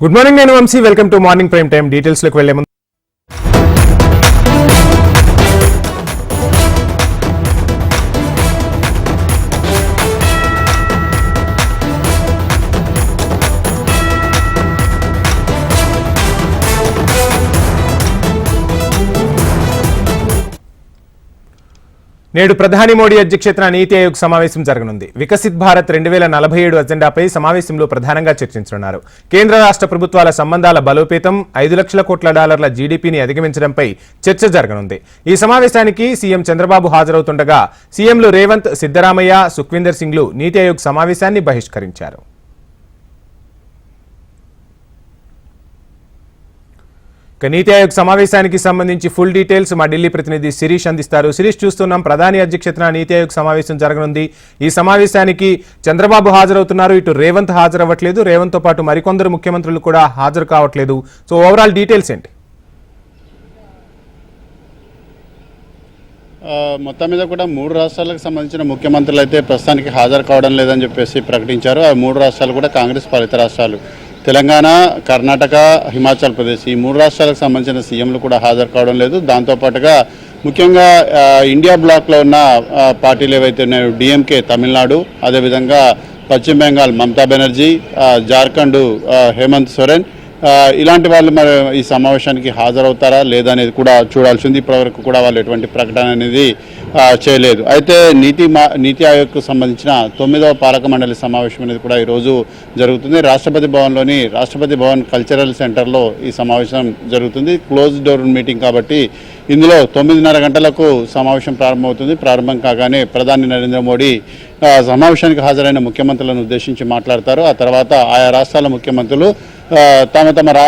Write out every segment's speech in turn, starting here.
Good morning నేను Vamsi welcome to morning prime time డీటెయిల్స్లోకి వెళ్ళే నేడు ప్రధాని మోడీ అధ్యక్షతన నీతి ఆయోగ్ సమావేశం జరగనుంది. వికసిత్ భారత్ రెండు వేల నలభై ఏడు అజెండాపై సమావేశంలో ప్రధానంగా చర్చించనున్నారు. కేంద్ర రాష్ట్ర ప్రభుత్వాల సంబంధాల బలోపేతం ఐదు లక్షల కోట్ల డాలర్ల జీడీపీని అధిగమించడంపై చర్చ జరగనుంది. ఈ సమావేశానికి సీఎం చంద్రబాబు హాజరవుతుండగా సీఎంలు రేవంత్ సిద్దరామయ్య సుఖ్వీందర్ సింగ్లు నీతి ఆయోగ్ సమావేశాన్ని బహిష్కరించారు. ఇక నీతి ఆయోగ్ సమావేశానికి సంబంధించి ఫుల్ డీటెయిల్స్ మా ఢిల్లీ ప్రతినిధి శిరీష్ అందిస్తారు. శిరీష్ చూస్తున్నాం ప్రధాని అధ్యక్షతన నీతి ఆయోగ్ సమావేశం జరగనుంది. ఈ సమావేశానికి చంద్రబాబు హాజరవుతున్నారు. ఇటు రేవంత్ హాజరవ్వట్లేదు. రేవంత్తో పాటు మరికొందరు ముఖ్యమంత్రులు కూడా హాజరు కావట్లేదు. సో ఓవరాల్ డీటెయిల్స్ ఏంటి? మొత్తం మీద కూడా మూడు రాష్ట్రాలకు సంబంధించిన ముఖ్యమంత్రులు అయితే ప్రస్తుతానికి హాజరు కావడం లేదని చెప్పేసి ప్రకటించారు. ఆ మూడు రాష్ట్రాలు కూడా కాంగ్రెస్ పాలిత రాష్ట్రాలు. తెలంగాణ కర్ణాటక హిమాచల్ ప్రదేశ్ ఈ మూడు రాష్ట్రాలకు సంబంధించిన సీఎంలు కూడా హాజరు కావడం లేదు. దాంతోపాటుగా ముఖ్యంగా ఇండియా బ్లాక్లో ఉన్న పార్టీలు ఏవైతే ఉన్నాయో డిఎంకే తమిళనాడు అదేవిధంగా పశ్చిమ బెంగాల్ మమతా బెనర్జీ జార్ఖండ్ హేమంత్ సోరెన్ ఇలాంటి వాళ్ళు మరి ఈ సమావేశానికి హాజరవుతారా లేదా అనేది కూడా చూడాల్సింది ఇప్పటివరకు కూడా వాళ్ళు ఎటువంటి ప్రకటన అనేది చేయలేదు. అయితే నీతి మా నీతి ఆయోగ్కు సంబంధించిన తొమ్మిదవ పాలక మండలి సమావేశం అనేది కూడా ఈరోజు జరుగుతుంది. రాష్ట్రపతి భవన్లోని రాష్ట్రపతి భవన్ కల్చరల్ సెంటర్లో ఈ సమావేశం జరుగుతుంది. క్లోజ్ డోర్ మీటింగ్ కాబట్టి ఇందులో తొమ్మిదిన్నర గంటలకు సమావేశం ప్రారంభమవుతుంది. ప్రారంభం కాగానే ప్రధాని నరేంద్ర మోడీ సమావేశానికి హాజరైన ముఖ్యమంత్రులను ఉద్దేశించి మాట్లాడతారు. ఆ తర్వాత ఆయా రాష్ట్రాల ముఖ్యమంత్రులు తమ తమ రా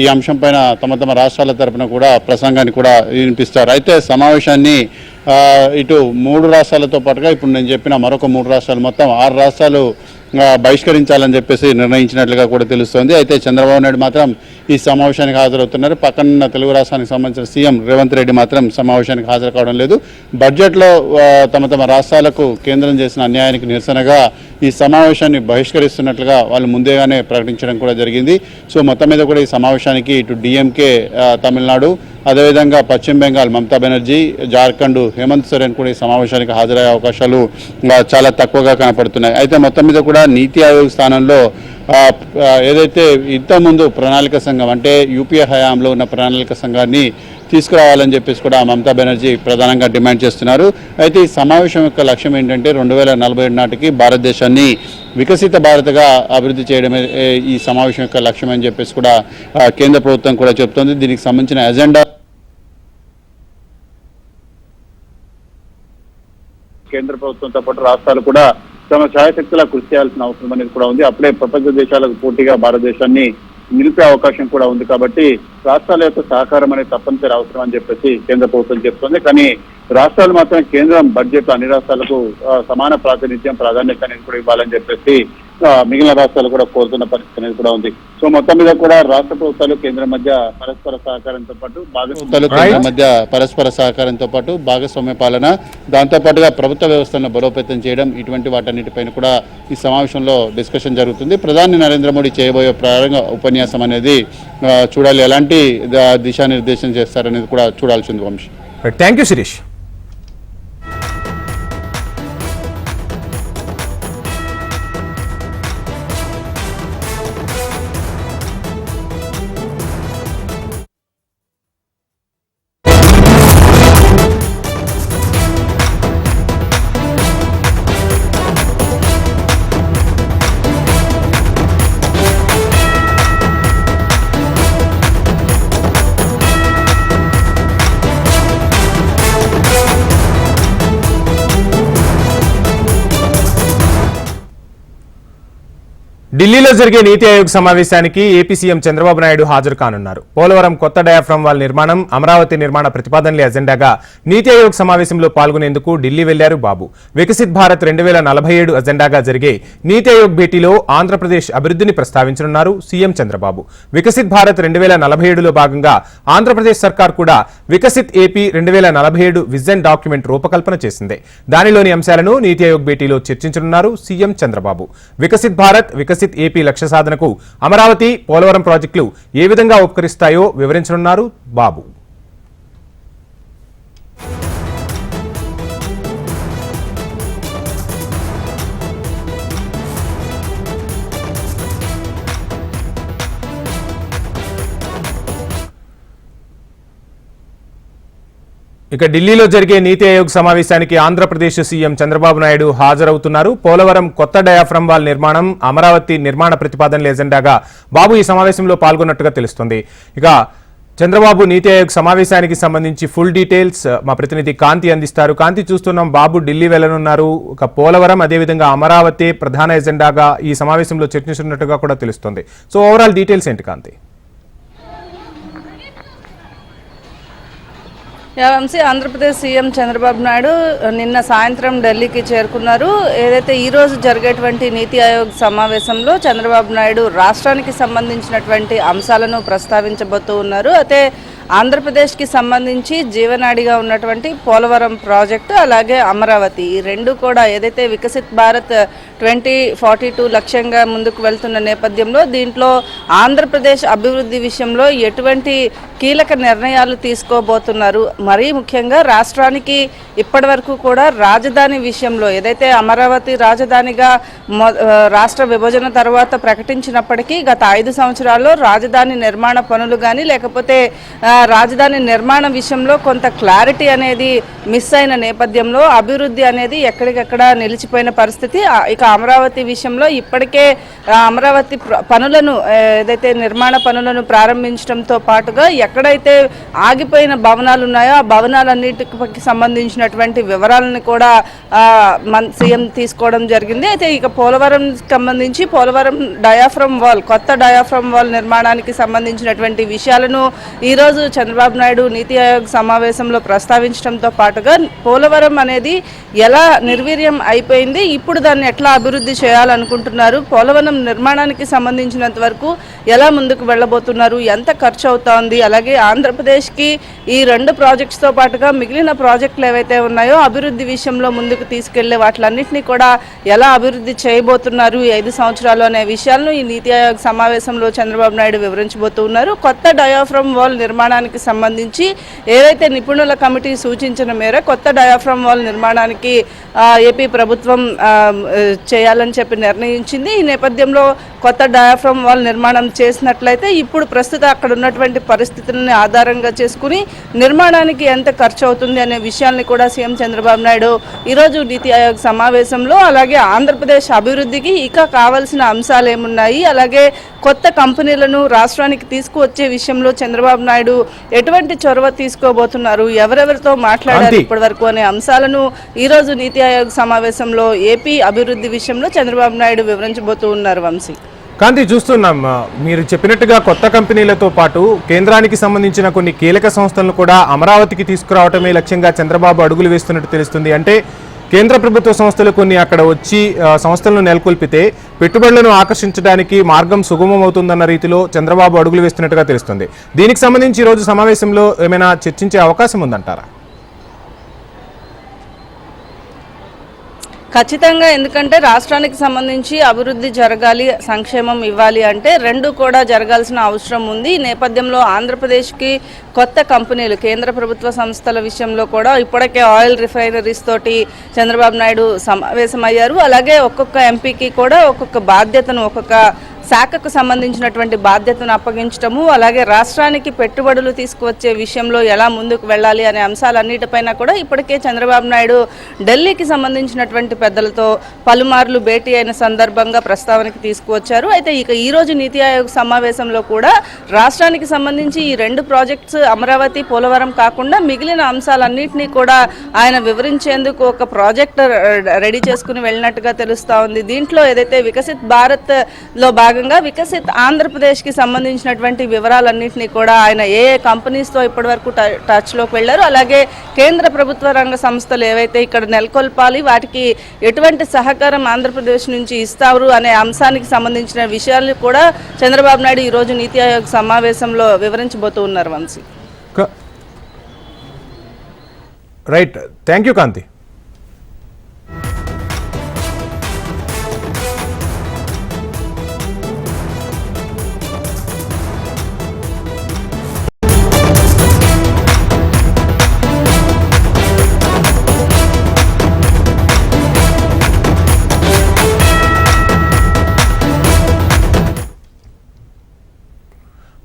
ఈ అంశం పైన తమ తమ రాష్ట్రాల తరపున కూడా ప్రసంగాన్ని కూడా వినిపిస్తారు. అయితే సమావేశాన్ని ఇటు మూడు రాష్ట్రాలతో పాటుగా ఇప్పుడు నేను చెప్పిన మరొక మూడు రాష్ట్రాలు మొత్తం ఆరు రాష్ట్రాలు బహిష్కరించాలని చెప్పేసి నిర్ణయించినట్లుగా కూడా తెలుస్తోంది. అయితే చంద్రబాబు నాయుడు మాత్రం ఈ సమావేశానికి హాజరవుతున్నారు. పక్కనున్న తెలుగు రాష్ట్రానికి సంబంధించిన సీఎం రేవంత్ రెడ్డి మాత్రం సమావేశానికి హాజరు కావడం లేదు. బడ్జెట్లో తమ తమ రాష్ట్రాలకు కేంద్రం చేసిన అన్యాయానికి నిరసనగా ఈ సమావేశాన్ని బహిష్కరిస్తున్నట్లుగా వాళ్ళు ముందేగానే ప్రకటించడం కూడా జరిగింది. సో మొత్తం మీద కూడా ఈ సమావేశానికి ఇటు డిఎంకే తమిళనాడు అదేవిధంగా పశ్చిమ బెంగాల్ మమతా బెనర్జీ జార్ఖండ్ హేమంత్ సోరెన్ కూడా ఈ సమావేశానికి హాజరయ్యే అవకాశాలు చాలా తక్కువగా కనపడుతున్నాయి. అయితే మొత్తం మీద కూడా నీతి ఆయోగ్ స్థానంలో ఏదైతే ఇంతకుముందు ప్రణాళిక సంఘం అంటే యూపీఏ హయాంలో ఉన్న ప్రణాళిక సంఘాన్ని తీసుకురావాలని చెప్పేసి కూడా మమతా బెనర్జీ ప్రధానంగా డిమాండ్ చేస్తున్నారు. అయితే ఈ సమావేశం యొక్క లక్ష్యం ఏంటంటే రెండు వేల నలభై ఏడు నాటికి భారతదేశాన్ని వికసిత భారత్గా అభివృద్ధి చేయడమే ఈ సమావేశం యొక్క లక్ష్యం అని చెప్పేసి కూడా కేంద్ర ప్రభుత్వం కూడా చెప్తోంది. దీనికి సంబంధించిన ఎజెండా కేంద్ర ప్రభుత్వంతో పాటు రాష్ట్రాలు కూడా తమ ఛాయశక్తులా కృషి చేయాల్సిన అవసరం అనేది కూడా ఉంది. అప్పుడే ప్రపంచ దేశాలకు పోటీగా భారతదేశాన్ని నిలిపే అవకాశం కూడా ఉంది. కాబట్టి రాష్ట్రాల యొక్క సహకారం అనేది తప్పనిసరి అవసరం అని చెప్పేసి కేంద్ర ప్రభుత్వం చెప్తోంది. కానీ రాష్ట్రాలు మాత్రం కేంద్రం బడ్జెట్ అన్ని రాష్ట్రాలకు సమాన ప్రాతినిధ్యం ప్రాధాన్యత అనేది కూడా ఇవ్వాలని చెప్పేసి మిగిలిన రాష్ట్రాలు కూడా కోరుతున్న పరిస్థితి అనేది కూడా ఉంది. సో మొత్తం మీద కూడా రాష్ట్ర ప్రభుత్వాలు కేంద్రం మధ్య పరస్పర సహకారంతో పాటు భాగస్వామ్యాలు కేంద్రం మధ్య పరస్పర సహకారంతో పాటు భాగస్వామ్య పాలన దాంతో పాటుగా ప్రభుత్వ వ్యవస్థను బలోపేతం చేయడం ఇటువంటి వాటన్నిటిపైన కూడా ఈ సమావేశంలో డిస్కషన్ జరుగుతుంది. ప్రధాని నరేంద్ర మోడీ చేయబోయే ప్రారంభ ఉపన్యాసం అనేది చూడాలి. ఎలాంటి దిశానిర్దేశం చేస్తారనేది కూడా చూడాల్సింది వంశీ. థ్యాంక్ యూ శిరీష్ ఢిల్లీలో జరిగే నీతి ఆయోగ్ సమావేశానికి ఏపీ సీఎం చంద్రబాబు నాయుడు హాజరు కానున్నారు. పోలవరం కొత్త డయాఫ్రమ్ వాల్ నిర్మాణం అమరావతి నిర్మాణ ప్రతిపాదనలే ఎజెండాగా నీతి ఆయోగ్ సమావేశంలో పాల్గొనేందుకు ఢిల్లీ వెళ్ళారు బాబు. వికసిత్ భారత్ రెండు వేల నలభై ఏడు ఎజెండాగా జరిగే నీతి ఆయోగ్ భేటీలో ఆంధ్రప్రదేశ్ అభివృద్ధిని ప్రస్తావించనున్నారు సీఎం చంద్రబాబు. వికసిత్ భారత్ రెండు వేల నలభై ఏడులో భాగంగా ఆంధ్రప్రదేశ్ సర్కార్ కూడా వికసిత్ ఏపీ రెండు వేల నలభై ఏడు విజన్ డాక్యుమెంట్ రూపకల్పన చేసింది. దానిలోని అంశాలను నీతి ఆయోగ్ భేటీలో చర్చించనున్నారు సీఎం చంద్రబాబు. వికసిత్ భారత్ వికసిత్ వికసిత్ ఏపీ లక్ష్య సాధనకు అమరావతి పోలవరం ప్రాజెక్టులు ఏ విధంగా ఉపకరిస్తాయో వివరించనున్నారు బాబు. ఇక ఢిల్లీలో జరిగే నీతి ఆయోగ్ సమావేశానికి ఆంధ్రప్రదేశ్ సీఎం చంద్రబాబు నాయుడు హాజరవుతున్నారు. పోలవరం కొత్త డయాఫ్రమ్ వాల్ నిర్మాణం అమరావతి నిర్మాణ ప్రతిపాదనల ఎజెండాగా బాబు ఈ సమావేశంలో పాల్గొన్నట్టుగా తెలుస్తుంది. ఇక చంద్రబాబు నీతి ఆయోగ్ సమావేశానికి సంబంధించి ఫుల్ డీటెయిల్స్ మా ప్రతినిధి కాంతి అందిస్తారు. కాంతి చూస్తున్నాం బాబు ఢిల్లీ వెళ్ళనున్నారు ఒక పోలవరం అదేవిధంగా అమరావతి ప్రధాన ఎజెండాగా ఈ సమావేశంలో చర్చించినట్టుగా కూడా తెలుస్తుంది. సో ఓవరాల్ డీటెయిల్స్ ఏంటి కాంతి? వంశీ ఆంధ్రప్రదేశ్ సీఎం చంద్రబాబు నాయుడు నిన్న సాయంత్రం ఢిల్లీకి చేరుకున్నారు. ఏదైతే ఈ రోజు జరిగేటువంటి నీతి ఆయోగ్ సమావేశంలో చంద్రబాబు నాయుడు రాష్ట్రానికి సంబంధించినటువంటి అంశాలను ప్రస్తావించబోతూ ఉన్నారు. అయితే ఆంధ్రప్రదేశ్కి సంబంధించి జీవనాడిగా ఉన్నటువంటి పోలవరం ప్రాజెక్టు అలాగే అమరావతి. ఈ రెండు కూడా ఏదైతే Viksit Bharat twenty forty two లక్ష్యంగా ముందుకు వెళ్తున్న నేపథ్యంలో దీంట్లో ఆంధ్రప్రదేశ్ అభివృద్ధి విషయంలో ఎటువంటి కీలక నిర్ణయాలు తీసుకోబోతున్నారు? మరీ ముఖ్యంగా రాష్ట్రానికి ఇప్పటివరకు కూడా రాజధాని విషయంలో ఏదైతే అమరావతి రాజధానిగా మొ- రాష్ట్ర విభజన తర్వాత ప్రకటించినప్పటికీ గత ఐదు సంవత్సరాల్లో రాజధాని నిర్మాణ పనులు కానీ లేకపోతే రాజధాని నిర్మాణ విషయంలో కొంత క్లారిటీ అనేది మిస్ అయిన నేపథ్యంలో అభివృద్ధి అనేది ఎక్కడికెక్కడ నిలిచిపోయిన పరిస్థితి. ఇక అమరావతి విషయంలో ఇప్పటికే అమరావతి పనులను ఏదైతే నిర్మాణ పనులను ప్రారంభించడంతో పాటుగా ఎక్కడైతే ఆగిపోయిన భవనాలు ఉన్నాయో ఆ భవనాలన్నిటికి సంబంధించినటువంటి వివరాలను కూడా మన సీఎం తీసుకోవడం జరిగింది. అయితే ఇక పోలవరం సంబంధించి పోలవరం డయాఫ్రమ్ వాల్ కొత్త డయాఫ్రమ్ వాల్ నిర్మాణానికి సంబంధించినటువంటి విషయాలను ఈరోజు చంద్రబాబు నాయుడు నీతి ఆయోగ్ సమావేశంలో ప్రస్తావించడంతో పాటుగా పోలవరం అనేది ఎలా నిర్వీర్యం అయిపోయింది ఇప్పుడు దాన్ని ఎట్లా అభివృద్ధి చేయాలనుకుంటున్నారు పోలవరం నిర్మాణానికి సంబంధించినంత వరకు ఎలా ముందుకు వెళ్ళబోతున్నారు ఎంత ఖర్చు అవుతోంది అలాగే ఆంధ్రప్రదేశ్కి ఈ రెండు ప్రాజెక్ట్స్తో పాటుగా మిగిలిన ప్రాజెక్టులు ఏవైతే ఉన్నాయో అభివృద్ధి విషయంలో ముందుకు తీసుకెళ్ళే వాటిలన్నింటినీ కూడా ఎలా అభివృద్ధి చేయబోతున్నారు ఈ ఐదు సంవత్సరాలు అనే విషయాలను ఈ నీతి ఆయోగ్ సమావేశంలో చంద్రబాబు నాయుడు వివరించబోతున్నారు. కొత్త డయాఫ్రమ్ వాల్ నిర్మాణానికి సంబంధించి ఏదైతే నిపుణుల కమిటీ సూచించిన మేర కొత్త డయాఫ్రమ్ వాల్ నిర్మాణానికి ఏపీ ప్రభుత్వం చేయాలని చెప్పి నిర్ణయించింది. ఈ నేపథ్యంలో కొత్త డయాఫ్రమ్ వాల్ నిర్మాణం చేసినట్లయితే ఇప్పుడు ప్రస్తుత అక్కడ ఉన్నటువంటి పరిస్థితులని ఆధారంగా చేసుకుని నిర్మాణానికి ఎంత ఖర్చు అవుతుంది అనే విషయాల్ని కూడా సీఎం చంద్రబాబు నాయుడు ఈరోజు నీతి ఆయోగ్ సమావేశంలో అలాగే ఆంధ్రప్రదేశ్ అభివృద్ధికి ఇక కావాల్సిన అంశాలు ఏమున్నాయి అలాగే కొత్త కంపెనీలను రాష్ట్రానికి తీసుకువచ్చే విషయంలో చంద్రబాబు నాయుడు ఎటువంటి చొరవ తీసుకోబోతున్నారు? ఎవరెవరితో మాట్లాడారు. ఇప్పటి వరకు అనే అంశాలను ఈరోజు నీతి ఆయోగ్ సమావేశంలో ఏపీ అభివృద్ధి విషయంలో చంద్రబాబు నాయుడు వివరించబోతూ ఉన్నారు వంశీ. కాంతి చూస్తున్నాం. మీరు చెప్పినట్టుగా కొత్త కంపెనీలతో పాటు కేంద్రానికి సంబంధించిన కొన్ని కీలక సంస్థలను కూడా అమరావతికి తీసుకురావటమే లక్ష్యంగా చంద్రబాబు అడుగులు వేస్తున్నట్టు తెలుస్తుంది. అంటే కేంద్ర ప్రభుత్వ సంస్థలు కొన్ని అక్కడ వచ్చి సంస్థలను నెలకొల్పితే పెట్టుబడులను ఆకర్షించడానికి మార్గం సుగమం అవుతుందన్న రీతిలో చంద్రబాబు అడుగులు వేస్తున్నట్టుగా తెలుస్తుంది. దీనికి సంబంధించి ఈ రోజు సమావేశంలో ఏమైనా చర్చించే అవకాశం ఉందంటారా? ఖచ్చితంగా ఎందుకంటే రాష్ట్రానికి సంబంధించి అభివృద్ధి జరగాలి సంక్షేమం ఇవ్వాలి అంటే రెండు కూడా జరగాల్సిన అవసరం ఉంది. ఈ నేపథ్యంలో ఆంధ్రప్రదేశ్కి కొత్త కంపెనీలు కేంద్ర ప్రభుత్వ సంస్థల విషయంలో కూడా ఇప్పటికే ఆయిల్ రిఫైనరీస్ తోటి చంద్రబాబు నాయుడు సమావేశమయ్యారు. అలాగే ఒక్కొక్క ఎంపీకి కూడా ఒక్కొక్క బాధ్యతను ఒక్కొక్క శాఖకు సంబంధించినటువంటి బాధ్యతను అప్పగించడము అలాగే రాష్ట్రానికి పెట్టుబడులు తీసుకువచ్చే విషయంలో ఎలా ముందుకు వెళ్ళాలి అనే అంశాలన్నిటిపైన కూడా ఇప్పటికే చంద్రబాబు నాయుడు ఢిల్లీకి సంబంధించినటువంటి పెద్దలతో పలుమార్లు భేటీ అయిన సందర్భంగా ప్రస్తావనకి తీసుకువచ్చారు. అయితే ఇక ఈ రోజు నీతి ఆయోగ్ సమావేశంలో కూడా రాష్ట్రానికి సంబంధించి ఈ రెండు ప్రాజెక్ట్స్ అమరావతి పోలవరం కాకుండా మిగిలిన అంశాలన్నింటినీ కూడా ఆయన వివరించేందుకు ఒక ప్రాజెక్ట్ రెడీ చేసుకుని వెళ్ళినట్టుగా తెలుస్తూ ఉంది. దీంట్లో ఏదైతే వికసిత్ భారత్లో భాగం భాగంగా వికసిత్ ఆంధ్రప్రదేశ్కి సంబంధించినటువంటి వివరాలన్నింటినీ కూడా ఆయన ఏ ఏ కంపెనీస్తో ఇప్పటివరకు టచ్లోకి వెళ్ళారు. అలాగే కేంద్ర ప్రభుత్వ రంగ సంస్థలు ఏవైతే ఇక్కడ నెలకొల్పాలి వాటికి ఎటువంటి సహకారం ఆంధ్రప్రదేశ్ నుంచి ఇస్తారు అనే అంశానికి సంబంధించిన విషయాలు కూడా చంద్రబాబు నాయుడు ఈ రోజు నీతి ఆయోగ్ సమావేశంలో వివరించబోతూ ఉన్నారు వంశీ. క- right. Thank you Kanthi.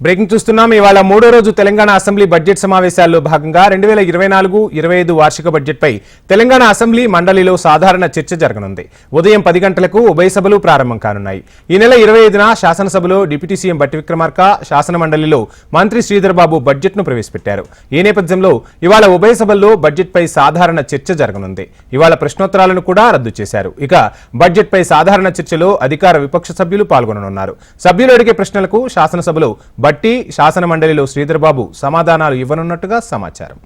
Breaking చూస్తున్నాం. ఇవాళ మూడో రోజు తెలంగాణ అసెంబ్లీ బడ్జెట్ సమావేశాల్లో భాగంగా రెండు వేల ఇరవై నాలుగు ఇరవై ఐదు వార్షిక బడ్జెట్పై తెలంగాణ అసెంబ్లీ మండలిలో సాధారణ చర్చ జరగనుంది. ఉదయం పది గంటలకు ఉభయ సభలు ప్రారంభం కానున్నాయి. ఈ నెల ఇరవై ఐదున శాసనసభలో డిప్యూటీ సీఎం బట్టి విక్రమార్క శాసన మండలిలో మంత్రి శ్రీధర్బాబు బడ్జెట్ను ప్రవేశపెట్టారు. ఈ నేపథ్యంలో ఇవాళ ఉభయ సభల్లో బడ్జెట్పై సాధారణ చర్చ జరగనుంది. ఇవాళ ప్రశ్నోత్తరాలను కూడా రద్దు చేశారు. ఇక బడ్జెట్పై సాధారణ చర్చలో అధికార విపక్ష సభ్యులు పాల్గొననున్నారు. సభ్యులు అడిగే ప్రశ్నలకు శాసనసభలో బట్టి శాసన మండలిలో బాబు సమాధానాలు ఇవ్వనున్నట్టుగా సమాచారం.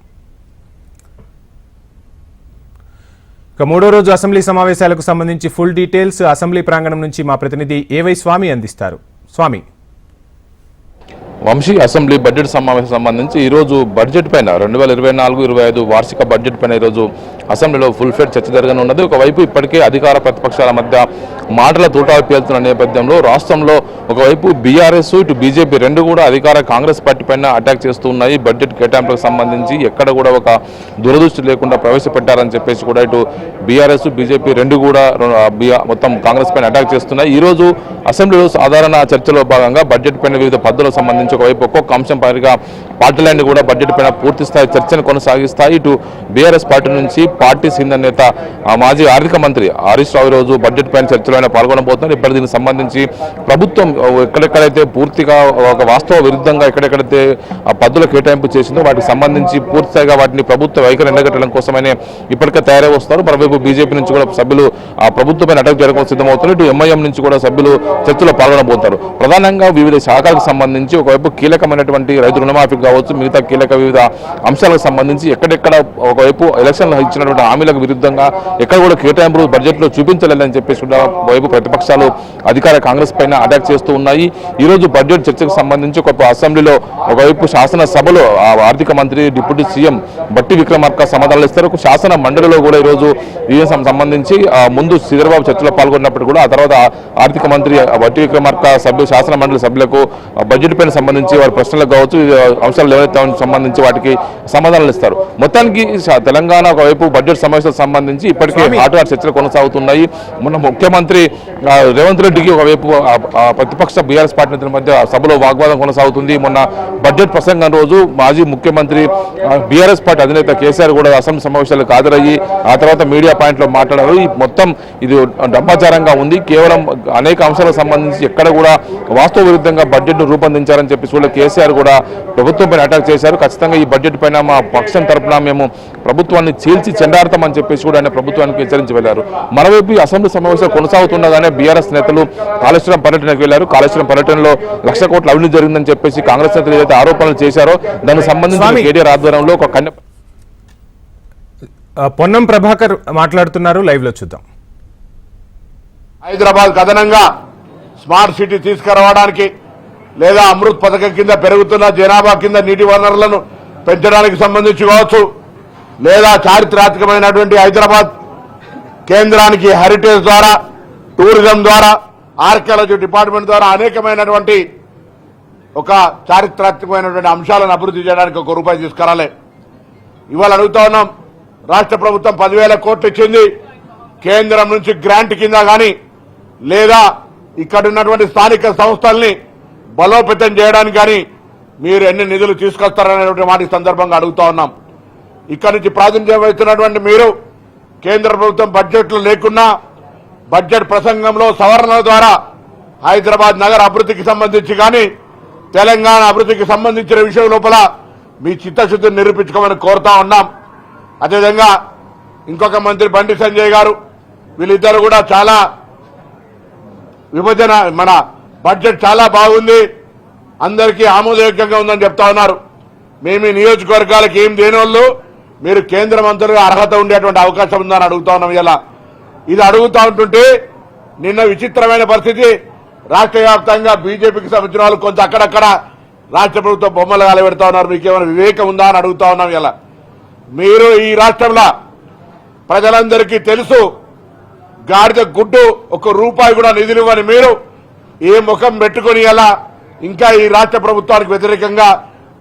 ఇక మూడో రోజు అసెంబ్లీ సమావేశాలకు సంబంధించి ఫుల్ డీటెయిల్స్ అసెంబ్లీ ప్రాంగణం నుంచి మా ప్రతినిధి ఏవై స్వామి అందిస్తారు. స్వామి వంశీ అసెంబ్లీ బడ్జెట్ సమావేశం సంబంధించి ఈరోజు బడ్జెట్ పైన రెండు వేల ఇరవై నాలుగు ఇరవై ఐదు వార్షిక బడ్జెట్ పైన ఈరోజు అసెంబ్లీలో ఫుల్ ఫెడ్ చర్చ జరగనున్నది. ఒకవైపు ఇప్పటికే అధికార ప్రతిపక్షాల మధ్య మాటల తూటాలు పేలుతున్న నేపథ్యంలో రాష్ట్రంలో ఒకవైపు బీఆర్ఎస్ ఇటు బీజేపీ రెండు కూడా అధికార కాంగ్రెస్ పార్టీ పైన అటాక్ చేస్తూ ఉన్నాయి బడ్జెట్ కేటాయింపులకు సంబంధించి ఎక్కడ కూడా ఒక దురదృష్టి లేకుండా ప్రవేశపెట్టారని చెప్పేసి కూడా ఇటు బీఆర్ఎస్ బీజేపీ రెండు కూడా మొత్తం కాంగ్రెస్ పైన అటాక్ చేస్తున్నాయి. ఈ రోజు అసెంబ్లీలో సాధారణ చర్చలో భాగంగా బడ్జెట్ పైన వివిధ పద్ధతులకు సంబంధించి ఒకవైపు ఒక్కొక్క అంశం పైగా పార్టీలన్నీ కూడా బడ్జెట్ పైన పూర్తి స్థాయి చర్చను కొనసాగిస్తాయి. ఇటు బీఆర్ఎస్ పార్టీ నుంచి పార్టీ సీనియర్ నేత మాజీ ఆర్థిక మంత్రి హరీష్ రావు రోజు బడ్జెట్ పైన చర్చలో ఆయన పాల్గొనబోతున్నారు. ఇప్పటి దీనికి సంబంధించి ప్రభుత్వం ఎక్కడెక్కడైతే పూర్తిగా ఒక వాస్తవ విరుద్ధంగా ఎక్కడెక్కడైతే పద్దుల కేటాయింపు చేసిందో వాటికి సంబంధించి పూర్తిగా వాటిని ప్రభుత్వ వైఖరి ఎండగట్టడం కోసమనే ఇప్పటికే తయారై వస్తారు మరోవైపు బీజేపీ నుంచి కూడా సభ్యులు ఆ ప్రభుత్వపైన అటాక్ జరగడం సిద్ధమవుతారు ఇటు ఎంఐఎం నుంచి కూడా సభ్యులు చర్చలో పాల్గొనబోతారు ప్రధానంగా వివిధ శాఖలకు సంబంధించి ఒకవైపు కీలకమైనటువంటి రైతు రుణమాఫీ కావచ్చు మిగతా కీలక వివిధ అంశాలకు సంబంధించి ఎక్కడెక్కడ ఒకవైపు ఎలక్షన్లు ఇచ్చినటువంటి హామీలకు విరుద్ధంగా ఎక్కడ కూడా కేటాయింపులు బడ్జెట్లో చూపించలేదని చెప్పేసి కూడా వైపు ప్రతిపక్షాలు అధికార కాంగ్రెస్ పైన అటాక్ చేస్తూ ఉన్నాయి. ఈ రోజు బడ్జెట్ చర్చకు సంబంధించి ఒక అసెంబ్లీలో ఒకవైపు శాసనసభలో ఆ ఆర్థిక మంత్రి డిప్యూటీ సీఎం బట్టి విక్రమార్క సమాధానాలు ఇస్తారు. ఒక శాసన మండలిలో కూడా ఈరోజు ఈ సంబంధించి ముందు శ్రీధరబాబు చర్చలో పాల్గొన్నప్పుడు కూడా ఆ తర్వాత ఆర్థిక మంత్రి బట్టి విక్రమార్క సభ్యు శాసన మండలి సభ్యులకు బడ్జెట్ పైన సంబంధించి వారి ప్రశ్నలకు కావచ్చు అంశాలు ఏవైతే సంబంధించి వాటికి సమాధానాలు ఇస్తారు. మొత్తానికి తెలంగాణ ఒకవైపు బడ్జెట్ సమావేశాలకు సంబంధించి ఇప్పటికే హాట్ చర్చలు కొనసాగుతున్నాయి. మొన్న ముఖ్యమంత్రి రేవంత్ రెడ్డికి ఒకవైపు ప్రతిపక్ష బీఆర్ఎస్ పార్టీ నేతల మధ్య సభలో వాగ్వాదం కొనసాగుతుంది. మొన్న బడ్జెట్ ప్రసంగం రోజు మాజీ ముఖ్యమంత్రి బీఆర్ఎస్ పార్టీ అధినేత కేసీఆర్ కూడా అసెంబ్లీ సమావేశాలకు హాజరయ్యి ఆ తర్వాత మీడియా పాయింట్లో మాట్లాడారు. ఈ మొత్తం ఇది డబ్బాచారంగా ఉంది. కేవలం అనేక అంశాలకు సంబంధించి ఎక్కడ కూడా వాస్తవ విరుద్ధంగా బడ్జెట్ను రూపొందించారని చెప్పి కూడా కేసీఆర్ కూడా ప్రభుత్వం పైన అటాక్ చేశారు. ఖచ్చితంగా ఈ బడ్జెట్ పైన మా పక్షం తరపున మేము ప్రభుత్వాన్ని చీల్చి చెండాడతామని చెప్పేసి కూడా ఆయన ప్రభుత్వానికి హెచ్చరించి వెళ్ళారు మరోవైపు ఈ అసెంబ్లీ సమావేశాలు కొనసాగుతుండగానే బీఆర్ఎస్ నేతలు కాళేశ్వరం పర్యటనకు వెళ్ళారు కాళేశ్వరం పర్యటనలో లక్ష కోట్ల అవినీతి జరిగిందని చెప్పేసి కాంగ్రెస్ నేతలు ఏదైతే ఆరోపణలు చేశారో దానికి సంబంధించి. కేటీఆర్ ఆధ్వర్యంలో ఒక కన్య పొన్నం ప్రభాకర్ మాట్లాడుతున్నారు. లైవ్లో చూద్దాం. హైదరాబాద్ అదనంగా స్మార్ట్ సిటీ తీసుకురావడానికి లేదా అమృత్ పథకం కింద పెరుగుతున్న జనాభా కింద నీటి వనరులను పెంచడానికి సంబంధించి కావచ్చు లేదా చారిత్రాత్మకమైనటువంటి హైదరాబాద్ కేంద్రానికి హెరిటేజ్ ద్వారా టూరిజం ద్వారా ఆర్కియాలజీ డిపార్ట్మెంట్ ద్వారా అనేకమైనటువంటి ఒక చారిత్రాత్మకమైనటువంటి అంశాలను అభివృద్ధి చేయడానికి ఒక రూపాయి తీసుకురాలే. ఇవాళ అడుగుతా ఉన్నాం రాష్ట్ర ప్రభుత్వం పదివేల కోట్లు ఇచ్చింది కేంద్రం నుంచి గ్రాంట్ కింద కానీ లేదా ఇక్కడ ఉన్నటువంటి స్థానిక సంస్థల్ని బలోపేతం చేయడానికి కానీ మీరు ఎన్ని నిధులు తీసుకొస్తారనేటువంటి మాట సందర్భంగా అడుగుతా ఉన్నాం. ఇక్కడి నుంచి ప్రాతినిధ్యం వహిస్తున్నటువంటి మీరు కేంద్ర ప్రభుత్వం బడ్జెట్లు లేకున్నా బడ్జెట్ ప్రసంగంలో సవరణల ద్వారా హైదరాబాద్ నగర అభివృద్ధికి సంబంధించి కానీ తెలంగాణ అభివృద్ధికి సంబంధించిన విషయం లోపల మీ చిత్తశుద్ధిని నిరూపించుకోమని కోరుతా ఉన్నాం. అదేవిధంగా ఇంకొక మంత్రి బండి సంజయ్ గారు వీళ్ళిద్దరు కూడా చాలా విభజన మన బడ్జెట్ చాలా బాగుంది. అందరికీ ఆమోదయోగ్యంగా ఉందని చెప్తా ఉన్నారు. మేము ఈ నియోజకవర్గాలకు ఏం దేని వాళ్ళు మీరు కేంద్ర మంత్రులుగా అర్హత ఉండేటువంటి అవకాశం ఉందని అడుగుతా ఉన్నాం ఇలా. ఇది అడుగుతా ఉంటుంటే నిన్న విచిత్రమైన పరిస్థితి. రాష్ట్ర వ్యాప్తంగా బీజేపీకి సంబంధించిన వాళ్ళు కొంత అక్కడక్కడ రాష్ట్ర ప్రభుత్వం బొమ్మలు కాలబెడతా ఉన్నారు. మీకేమైనా వివేకం ఉందా అని అడుగుతా ఉన్నాం ఇలా. మీరు ఈ రాష్ట్రంలో ప్రజలందరికీ తెలుసు గాడిద గుడ్డు ఒక రూపాయి కూడా నిధులు ఇవ్వని మీరు ఏ ముఖం పెట్టుకుని ఎలా ఇంకా ఈ రాష్ట్ర ప్రభుత్వానికి వ్యతిరేకంగా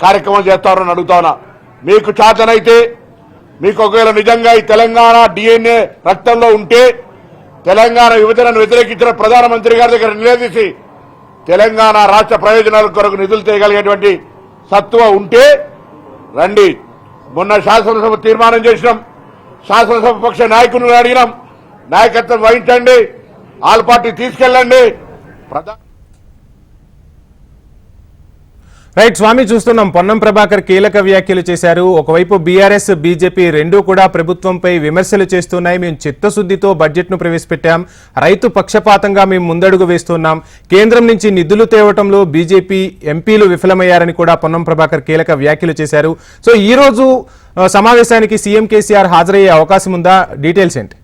కార్యక్రమం చేస్తారని అడుగుతానా మీకు చేతనైతే మీకు ఒకవేళ నిజంగా ఈ తెలంగాణ డిఎన్ఏ రక్తంలో ఉంటే తెలంగాణ విభజనను వ్యతిరేకించిన ప్రధానమంత్రి గారి దగ్గర నిలదీసి తెలంగాణ రాష్ట్ర ప్రయోజనాల కొరకు నిధులు చేయగలిగేటువంటి సత్వ ఉంటే రండి. మొన్న శాసనసభ తీర్మానం చేసినాం. శాసనసభ పక్ష నాయకులను అడిగినాం. నాయకత్వం వహించండి. ఆల్ పార్టీ తీసుకెళ్ళండి. ప్రధాన రైట్ స్వామి చూస్తున్నాం. పొన్నం ప్రభాకర్ కీలక వ్యాఖ్యలు చేశారు. ఒకవైపు బీఆర్ఎస్ బీజేపీ రెండూ కూడా ప్రభుత్వంపై విమర్శలు చేస్తున్నాయి. మేము చిత్తశుద్ధితో బడ్జెట్ను ప్రవేశపెట్టాం. రైతు పక్షపాతంగా మేము ముందడుగు వేస్తున్నాం. కేంద్రం నుంచి నిధులు తేవటంలో బీజేపీ ఎంపీలు విఫలమయ్యారని కూడా పొన్నం ప్రభాకర్ కీలక వ్యాఖ్యలు చేశారు. సో ఈ రోజు సమావేశానికి సీఎం కేసీఆర్ హాజరయ్యే అవకాశం ఉందా? డీటెయిల్స్ ఏంటి?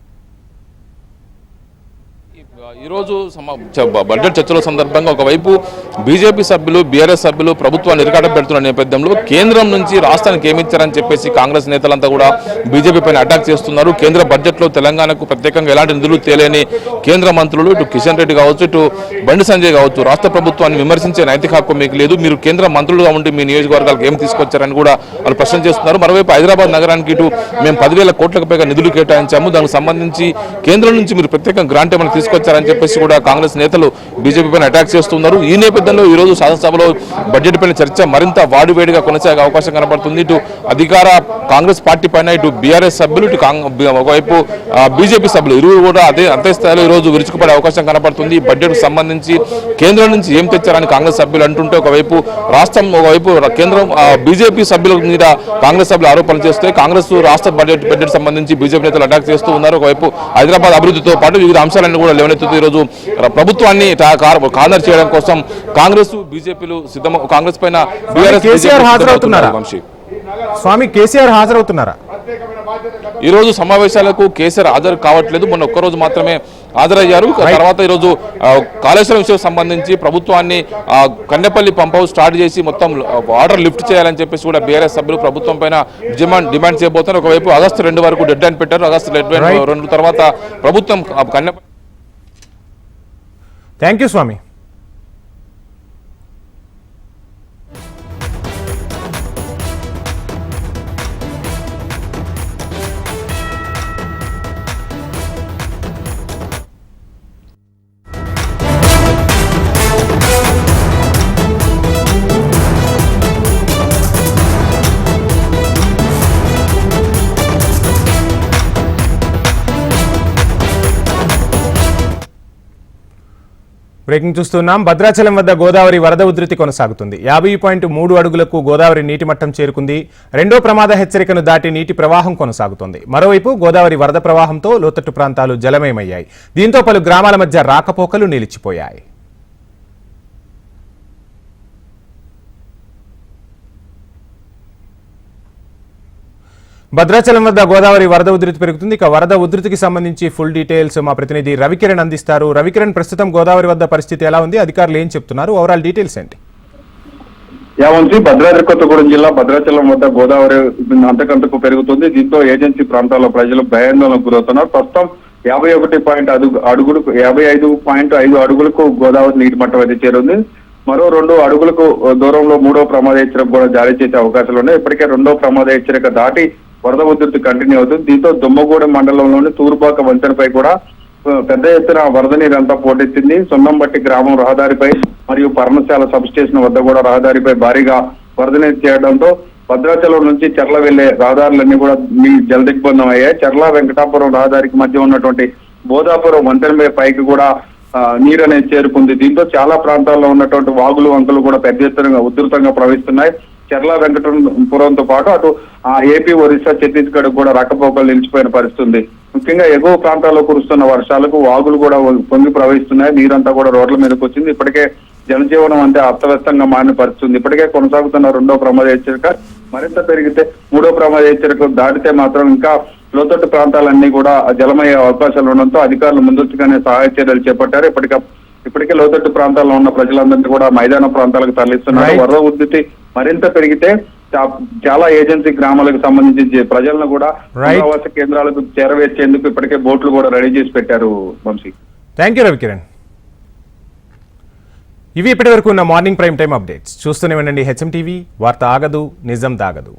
ఈరోజు బడ్జెట్ చర్చల సందర్భంగా ఒకవైపు బీజేపీ సభ్యులు బీఆర్ఎస్ సభ్యులు ప్రభుత్వాన్ని ఇరకాటం పెడుతున్న నేపథ్యంలో కేంద్రం నుంచి రాష్ట్రానికి ఏమిచ్చారని చెప్పేసి కాంగ్రెస్ నేతలంతా కూడా బీజేపీ పైన అటాక్ చేస్తున్నారు. కేంద్ర బడ్జెట్లో తెలంగాణకు ప్రత్యేకంగా ఎలాంటి నిధులు తేలేని కేంద్ర మంత్రులు ఇటు కిషన్ రెడ్డి కావచ్చు ఇటు బండి సంజయ్ కావచ్చు రాష్ట్ర ప్రభుత్వాన్ని విమర్శించే నైతిక హక్కు మీకు లేదు. మీరు కేంద్ర మంత్రులుగా ఉండి మీ నియోజకవర్గాలకు ఏం తీసుకొచ్చారని కూడా వాళ్ళు ప్రశ్న చేస్తున్నారు. మరోవైపు హైదరాబాద్ నగరానికి ఇటు మేము పదివేల కోట్లకు పైగా నిధులు కేటాయించాము. దానికి సంబంధించి కేంద్రం నుంచి మీరు ప్రత్యేకంగా గ్రాంట్ ఏమైనా తీసుకొచ్చారని చెప్పేసి కూడా కాంగ్రెస్ నేతలు బీజేపీ పైన అటాక్ చేస్తున్నారు. ఈ నేపథ్యంలో ఈ రోజు శాసనసభలో బడ్జెట్ పైన చర్చ మరింత వాడివేడిగా కొనసాగే అవకాశం కనబడుతుంది. ఇటు అధికార కాంగ్రెస్ పార్టీ పైన ఇటు బీఆర్ఎస్ సభ్యులు ఇటు ఒకవైపు బీజేపీ సభ్యులు ఇరువురు కూడా అదే అంతే స్థాయిలో ఈ రోజు విరుచుకుపడే అవకాశం కనబడుతుంది. ఈ బడ్జెట్ సంబంధించి కేంద్రం నుంచి ఏం తెచ్చారని కాంగ్రెస్ సభ్యులు అంటుంటే ఒకవైపు రాష్ట్రం ఒకవైపు కేంద్రం బీజేపీ సభ్యుల మీద కాంగ్రెస్ సభ్యులు ఆరోపణలు చేస్తే కాంగ్రెస్ రాష్ట్ర బడ్జెట్ బడ్జెట్ సంబంధించి బీజేపీ నేతలు అటాక్ చేస్తూ ఉన్నారు. ఒకవైపు హైదరాబాద్ అభివృద్ధితో పాటు వివిధ అంశాలను కూడా లేవనెత్తుతూ ఈరోజు ప్రభుత్వాన్ని కార్నర్ చేయడం కోసం కాంగ్రెస్ బీజేపీలు సిద్ధం కాంగ్రెస్ పైన స్వామి కేసీఆర్ హాజరవుతున్నారా? ఈ రోజు సమావేశాలకు కేసీఆర్ హాజరు కావట్లేదు. మొన్న ఒక్కరోజు మాత్రమే హాజరయ్యారు. తర్వాత ఈ రోజు ఆ, కాళేశ్వరం విషయం సంబంధించి ప్రభుత్వాన్ని కన్నెపల్లి పంప్ హౌస్ స్టార్ట్ చేసి మొత్తం ఆర్డర్ లిఫ్ట్ చేయాలని చెప్పేసి కూడా బీఆర్ఎస్ సభ్యులు ప్రభుత్వం పైన డిమాండ్ డిమాండ్ చేయబోతున్నారు. ఒకవైపు ఆగస్టు రెండు వరకు డెడ్ లైన్ పెట్టారు. ఆగస్టు. రెండు తర్వాత ప్రభుత్వం Kannepalli thank you Swamy breaking చూస్తున్నాం. భద్రాచలం వద్ద గోదావరి వరద ఉధృతి కొనసాగుతుంది. యాభై పాయింట్ మూడు అడుగులకు గోదావరి నీటి మట్టం చేరుకుంది. రెండో ప్రమాద హెచ్చరికను దాటి నీటి ప్రవాహం కొనసాగుతోంది. మరోవైపు గోదావరి వరద ప్రవాహంతో లోతట్టు ప్రాంతాలు జలమయమయ్యాయి. దీంతో పలు గ్రామాల మధ్య రాకపోకలు నిలిచిపోయాయి. భద్రాచలం వద్ద గోదావరి వరద ఉధృతి పెరుగుతుంది. ఇక వరద ఉధృతికి సంబంధించి ఫుల్ డీటెయిల్స్ మా ప్రతినిధి రవికిరణ్ అందిస్తారు. రవికిరణ్ ప్రస్తుతం గోదావరి వద్ద పరిస్థితి ఎలా ఉంది? అధికారులు ఏం చెప్తున్నారు? ఓవరాల్ డీటెయిల్స్ ఏంటి? యావంతి భద్రాద్రి కొత్తగూడెం జిల్లా భద్రాచలం వద్ద గోదావరి అంతకంతకు పెరుగుతుంది. దీంతో ఏజెన్సీ ప్రాంతాల్లో ప్రజలు భయాందోళనకు గురవుతున్నారు. ప్రస్తుతం యాభై ఒకటి పాయింట్ అడుగు అడుగులకు యాభై ఐదు పాయింట్ ఐదు అడుగులకు గోదావరి నీటి మట్టం అయితే చేరుంది. మరో రెండు అడుగులకు దూరంలో మూడో ప్రమాద హెచ్చరిక కూడా జారీ చేసే అవకాశాలు ఉన్నాయి. ఇప్పటికే రెండో ప్రమాద హెచ్చరిక దాటి వరద ఉధృతి కంటిన్యూ అవుతుంది. దీంతో దుమ్మగూడెం మండలంలోని తూర్పాక వంతెనపై కూడా పెద్ద ఎత్తున వరద నీరంతా పోటెత్తింది. సున్నంబట్టి గ్రామం రహదారిపై మరియు పర్ణశాల సబ్ స్టేషన్ వద్ద కూడా రహదారిపై భారీగా వరద నీరు చేయడంతో భద్రాచలం నుంచి చెర్ల వెళ్ళే రహదారులన్నీ కూడా జలదిగ్బంధం అయ్యాయి. చెర్ల వెంకటాపురం రహదారికి మధ్య ఉన్నటువంటి బోధాపురం వంతెనపై పైకి కూడా నీరు అనేది చేరుకుంది. దీంతో చాలా ప్రాంతాల్లో ఉన్నటువంటి వాగులు వంకలు కూడా పెద్ద ఎత్తున ఉధృతంగా ప్రవహిస్తున్నాయి. చెర్ల వెంకటపురంతో పాటు అటు ఆ ఏపీ ఒరిస్సా ఛత్తీస్గఢ్ కూడా రకపోకలు నిలిచిపోయిన పరిస్థితి ఉంది ముఖ్యంగా ఎగువ ప్రాంతాల్లో కురుస్తున్న వర్షాలకు వాగులు కూడా పొంగి ప్రవహిస్తున్నాయి. నీరంతా కూడా రోడ్ల మీదకి వచ్చింది. ఇప్పటికే జనజీవనం అంతే అస్తవ్యస్తంగా మారిన పరిస్థితి ఉంది ఇప్పటికే కొనసాగుతున్న రెండో ప్రమాద హెచ్చరిక మరింత పెరిగితే మూడో ప్రమాద హెచ్చరిక దాటితే మాత్రం ఇంకా లోతట్టు ప్రాంతాలన్నీ కూడా జలమయ్యే అవకాశాలు ఉండడంతో అధికారులు ముందస్తుగానే సహాయ చర్యలు చేపట్టారు. ఇప్పటికే ఇప్పటికే లోతట్టు ప్రాంతాల్లో ఉన్న ప్రజలందరినీ కూడా మైదాన ప్రాంతాలకు తరలిస్తున్నారు. వరద ఉధృతి మరింత పెరిగితే చాలా ఏజెన్సీ గ్రామాలకు సంబంధించి ప్రజలను కూడా. పునరావాస కేంద్రాలకు చేరవేర్చేందుకు ఇప్పటికే బోట్లు కూడా రెడీ చేసి పెట్టారు వంశీ. థ్యాంక్ యూ రవికిరణ్ ఇవి ఇప్పటి వరకు ఉన్న మార్నింగ్ ప్రైమ్ టైం అప్డేట్స్. చూస్తూనే ఉండండి హెచ్ఎం టీవీ వార్త ఆగదు నిజం దాగదు.